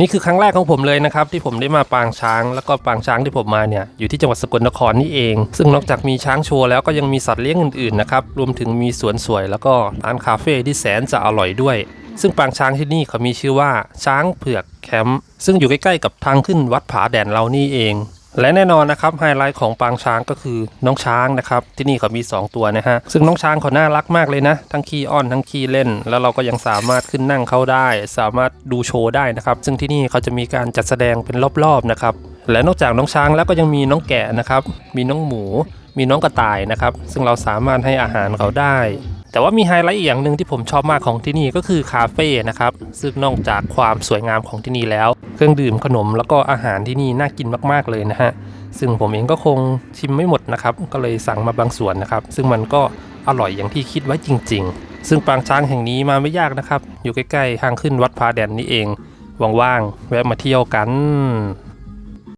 นี่คือครั้งแรกของผมเลยนะครับที่ผมได้มาปางช้าง แล้วก็ปางช้างที่ผมมาเนี่ยอยู่ที่จังหวัดสกลนครนี่เอง ซึ่งนอกจากมีช้างโชว์แล้วก็ยังมีสัตว์เลี้ยงอื่นๆนะครับรวมถึงมีสวนสวย แล้วก็ร้านคาเฟ่ที่แสนจะอร่อยด้วย ซึ่งปางช้างที่นี่เขามีชื่อว่าช้างเผือกแคมป์ซึ่งอยู่ใกล้ๆกับทางขึ้นวัดผาแดนเรานี่เอง และแน่นอนนะครับไฮไลท์ของปางช้างก็คือน้องช้างนะครับที่นี่เขามี 2 ตัวนะฮะซึ่งน้องช้างเขาน่ารักมากเลยนะ ทั้งขี้อ้อนทั้งขี้เล่น แล้วเราก็ยังสามารถขึ้นนั่งเขาได้ สามารถดูโชว์ได้นะครับ ซึ่งที่นี่เขาจะมีการจัดแสดงเป็นรอบๆนะครับและนอกจากน้องช้างแล้วก็ยังมีน้องแกะนะครับมีน้องหมู มีน้องกระต่ายนะครับ ซึ่งเราสามารถให้อาหารเขาได้ แต่ว่ามีไฮไลท์อีกอย่างหนึ่งที่ผมชอบมากของที่นี่ก็คือคาเฟ่นะครับ ซึ่งนอกจากความสวยงามของที่นี่แล้ว เครื่องดื่มขนมแล้วก็อาหารที่นี่น่ากินมากๆเลยนะฮะ ซึ่งผมเองก็คงชิมไม่หมดนะครับ ก็เลยสั่งมาบางส่วนนะครับ ซึ่งมันก็อร่อยอย่างที่คิดไว้จริง ๆ ซึ่งปางช้างแห่งนี้มาไม่ยากนะครับ อยู่ใกล้ๆทางขึ้นวัดพาแดนนี่เอง ว่างๆแวะมาเที่ยวกัน